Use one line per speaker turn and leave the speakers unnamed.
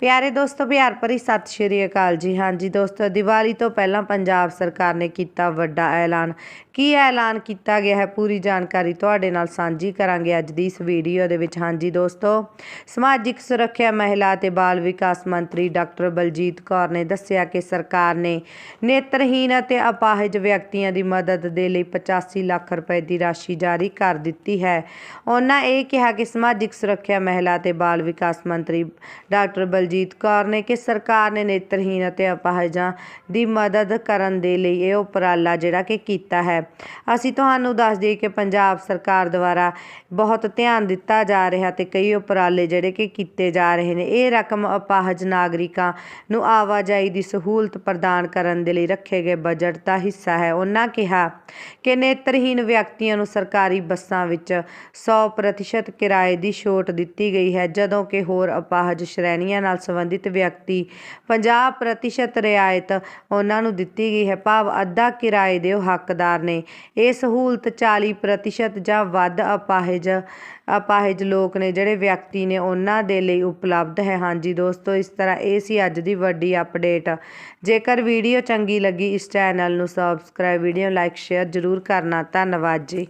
ਪਿਆਰੇ ਦੋਸਤੋ ਪਿਆਰ ਭਰੀ ਸਤਿ ਸ਼੍ਰੀ ਅਕਾਲ ਜੀ। ਹਾਂਜੀ ਦੋਸਤੋ, ਦੀਵਾਲੀ ਤੋਂ ਪਹਿਲਾਂ ਪੰਜਾਬ ਸਰਕਾਰ ਨੇ ਕੀਤਾ ਵੱਡਾ ਐਲਾਨ। ਕੀ ਐਲਾਨ ਕੀਤਾ ਗਿਆ ਹੈ, ਪੂਰੀ ਜਾਣਕਾਰੀ ਤੁਹਾਡੇ ਨਾਲ ਸਾਂਝੀ ਕਰਾਂਗੇ ਅੱਜ ਦੀ ਇਸ ਵੀਡੀਓ ਦੇ ਵਿੱਚ। ਹਾਂਜੀ ਦੋਸਤੋ, ਸਮਾਜਿਕ ਸੁਰੱਖਿਆ, ਮਹਿਲਾ ਤੇ ਬਾਲ ਵਿਕਾਸ ਮੰਤਰੀ ਡਾਕਟਰ ਬਲਜੀਤ ਕੌਰ ਨੇ ਦੱਸਿਆ ਕਿ ਸਰਕਾਰ ਨੇ ਨੇਤਰਹੀਨ ਅਤੇ ਅਪਾਹਜ ਵਿਅਕਤੀਆਂ ਦੀ ਮਦਦ ਦੇ ਲਈ 85 ਲੱਖ ਰੁਪਏ ਦੀ ਰਾਸ਼ੀ ਜਾਰੀ ਕਰ ਦਿੱਤੀ ਹੈ। ਉਹਨਾਂ ਇਹ ਕਿਹਾ ਕਿ ਸਮਾਜਿਕ ਸੁਰੱਖਿਆ, ਮਹਿਲਾ ਤੇ ਬਾਲ ਵਿਕਾਸ ਮੰਤਰੀ ਡਾਕਟਰ ਬਲ ਬਲਜੀਤ ਕੌਰ ਨੇ ਕਿ ਸਰਕਾਰ ਨੇ ਨੇਤਰਹੀਨ ਅਤੇ ਅਪਾਹਜਾਂ ਦੀ ਮਦਦ ਕਰਨ ਦੇ ਲਈ ਇਹ ਉਪਰਾਲਾ ਜਿਹੜਾ ਕਿ ਕੀਤਾ ਹੈ। ਅਸੀਂ ਤੁਹਾਨੂੰ ਦੱਸ ਦਈਏ ਕਿ ਪੰਜਾਬ ਸਰਕਾਰ ਦੁਆਰਾ ਬਹੁਤ ਧਿਆਨ ਦਿੱਤਾ ਜਾ ਰਿਹਾ ਤੇ ਕਈ ਉਪਰਾਲੇ ਜਿਹੜੇ ਕਿ ਕੀਤੇ ਜਾ ਰਹੇ ਨੇ। ਇਹ ਰਕਮ ਅਪਾਹਜ ਨਾਗਰਿਕਾਂ ਨੂੰ ਆਵਾਜਾਈ ਦੀ ਸਹੂਲਤ ਪ੍ਰਦਾਨ ਕਰਨ ਦੇ ਲਈ ਰੱਖੇ ਗਏ ਬਜਟ ਦਾ ਹਿੱਸਾ ਹੈ। ਉਹਨਾਂ ਕਿਹਾ ਕਿ ਨੇਤਰਹੀਨ ਵਿਅਕਤੀਆਂ ਨੂੰ ਸਰਕਾਰੀ ਬੱਸਾਂ ਵਿੱਚ 100% ਕਿਰਾਏ ਦੀ ਛੋਟ ਦਿੱਤੀ ਗਈ ਹੈ, ਜਦੋਂ ਕਿ ਹੋਰ ਅਪਾਹਜ ਸ਼੍ਰੇਣੀਆਂ ਨਾਲ ਸੰਬੰਧਿਤ ਵਿਅਕਤੀ 50% ਰਿਆਇਤ ਉਹਨਾਂ ਨੂੰ ਦਿੱਤੀ ਗਈ ਹੈ। ਭਾਵ ਅੱਧਾ ਕਿਰਾਏ ਦੇ ਉਹ ਹੱਕਦਾਰ ਨੇ। ਇਹ ਸਹੂਲਤ 40% ਜਾਂ ਵੱਧ ਅਪਾਹਜ ਅਪਾਹਜ ਲੋਕ ਨੇ ਜਿਹੜੇ ਵਿਅਕਤੀ ਨੇ ਉਹਨਾਂ ਦੇ ਲਈ ਉਪਲਬਧ ਹੈ। ਹਾਂਜੀ ਦੋਸਤੋ, ਇਸ ਤਰ੍ਹਾਂ ਇਹ ਸੀ ਅੱਜ ਦੀ ਵੱਡੀ ਅਪਡੇਟ। ਜੇਕਰ ਵੀਡੀਓ ਚੰਗੀ ਲੱਗੀ ਇਸ ਚੈਨਲ ਨੂੰ ਸਬਸਕ੍ਰਾਈਬ ਵੀਡੀਓ ਲਾਈਕ ਸ਼ੇਅਰ ਜ਼ਰੂਰ ਕਰਨਾ। ਧੰਨਵਾਦ ਜੀ।